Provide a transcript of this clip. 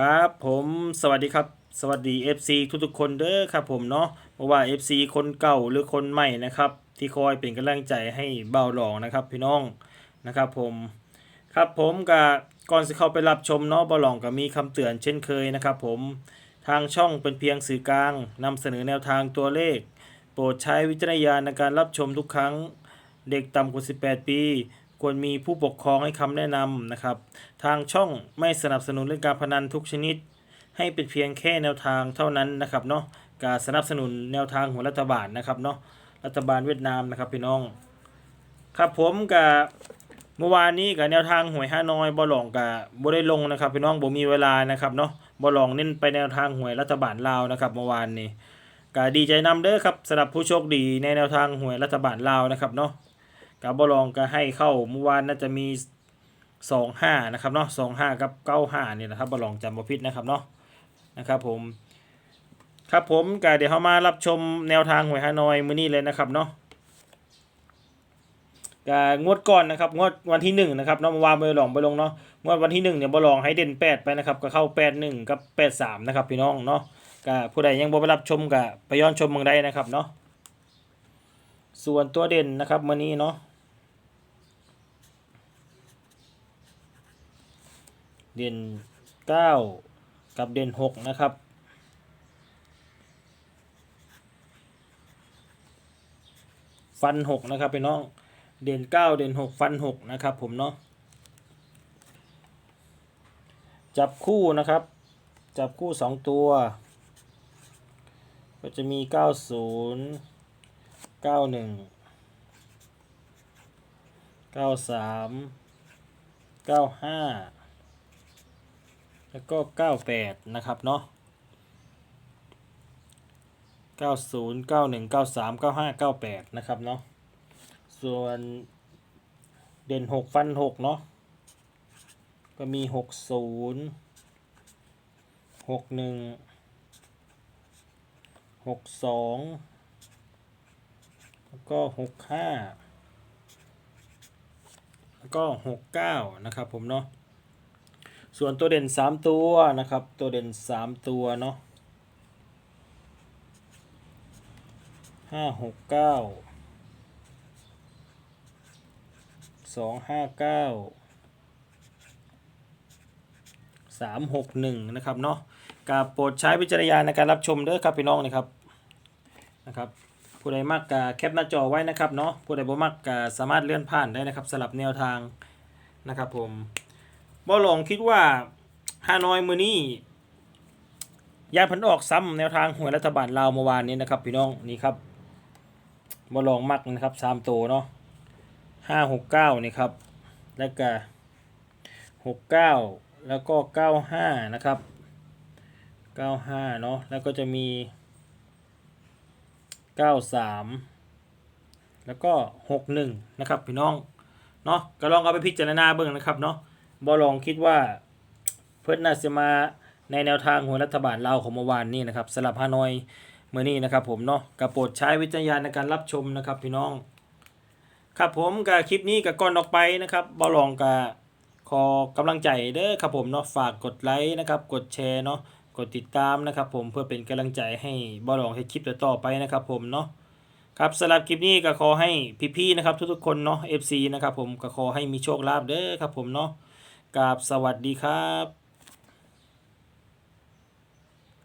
ครับผมสวัสดีครับ สวัสดี FC ทุกๆคนเด้อครับผมเนาะเพราะว่า FC คนเก่าหรือคนใหม่นะครับที่คอยเป็นกำลังใจให้เบาหลองนะครับพี่น้องนะครับผมครับผมกับก่อนจะเข้าไปรับชมเนาะเบาหลองก็มีคำเตือนเช่นเคยนะครับผมทางช่องเป็นเพียงสื่อกลางนำเสนอแนวทางตัวเลข โปรดใช้วิจารณญาณในการรับชมทุกครั้ง เด็กต่ำกว่า 18 ปี ควรมีผู้ปกครองให้คำแนะนำนะครับ ทางช่องไม่สนับสนุนเล่นการพนันทุกชนิด ให้เป็นเพียงแค่แนวทางเท่านั้นนะครับเนาะการสนับสนุนแนวทางของรัฐบาลนะครับเนาะรัฐบาลเวียดนามนะครับพี่น้อง ครับผมกับเมื่อวานนี้กับแนวทางหวยฮานอยบอลองกับบ่ได้ลงนะครับพี่น้องบ่มีเวลานะครับเนาะบอลองเน้นไปแนวทางหวยรัฐบาลลาวนะครับเมื่อวานนี้ก็ดีใจนำเด้อครับสำหรับผู้โชคดีในแนวทางหวยรัฐบาลลาวนะครับเนาะ กับอลองก็ให้เข้าเมื่อวานน่าจะมีสองห้านะครับเนาะสองห้ากับเก้าห้านี่นะครับบอลองจำบ่ผิดนะครับเนาะนะครับผมครับผมก็เดี๋ยวเรามารับชมแนวทางหวยฮานอยมื้อนี้เลยนะครับเนาะก็งวดก่อนนะครับงวดวันที่หนึ่งนะครับเนาะเมื่อวานบอลองไปลงเนาะงวดวันที่หนึ่งเนี่ยบอลองให้เด่นแปดไปนะครับก็เข้าแปดหนึ่งกับแปดสามนะครับพี่น้องเนาะก็ผู้ใดยังบ่ไปรับชมก็ไปย้อนชมเมืองใดนะครับเนาะส่วนตัวเด่นนะครับมื้อนี้เนาะ เด่นเก้ากับเด่นหกนะครับฟันหกนะครับพี่น้อง เด่นเก้าเด่นหกฟันหกนะครับผมเนาะ จับคู่นะครับ จับคู่สองตัว ก็จะมีเก้าศูนย์เก้าหนึ่งเก้าสามเก้าห้า แล้วก็ 98 นะครับเนาะ90 91 93 95 98 นะครับเนาะ ส่วนเด่น 6 ฟัน 6 เนาะ ก็มี 60 61 62 แล้วก็ 65 แล้วก็ 69 นะครับผมเนาะ ส่วนตัวเด่น 3 ตัวนะครับ ตัวเด่น 3 ตัวเนาะห้าหกเก้าสองห้าเก้าสามหกหนึ่งนะครับเนาะกาโปรดใช้วิจารณญาณในการรับชมเด้อครับพี่น้องนะครับนะครับผู้ใดมักกาแคปหน้าจอไว้นะครับเนาะผู้ใดบ่มักกาสามารถเลื่อนผ่านได้นะครับสลับแนวทางนะครับผม บ่ลองคิดว่าฮานอยมือนี้ยานพันออกซ้ำแนวทางหวยรัฐบาลลาวเมื่อวานนี้นะครับพี่น้องนี่ครับบ่ลองมักนะครับสามตัวเนาะห้าหกเก้านี่ครับแล้วก็หกเก้าแล้วก็เก้าห้านะครับเก้าห้าเนาะแล้วก็จะมีเก้าสามแล้วก็หกหนึ่งนะครับพี่น้องเนาะก็ลองเอาไปพิจารณาเบิ่งนะครับเนาะ บอลองคิดว่าเพื่นน่าจะมาในแนวทางหัวรัฐบาลลาวของเมื่อวานนี้นะครับสลับฮานอยเมื่อนี้นะครับผมเนาะกระโปรดใช้วิจารณญาณในการรับชมนะครับพี่น้อง ครับผมกับคลิปนี้กับก่อนออกไปนะครับบอลองกับขอกำลังใจเด้อครับผมเนาะฝากกดไลค์นะครับกดแชร์เนาะกดติดตามนะครับผมเพื่อเป็นกำลังใจให้บอลองให้คลิปต่อไปนะครับผมเนาะครับสำหรับคลิปนี้ก็ขอให้พี่ๆนะครับทุกๆคนเนาะ FC นะครับผมก็ขอให้มีโชคลาภเด้อครับผมเนาะ กราบสวัสดีครับ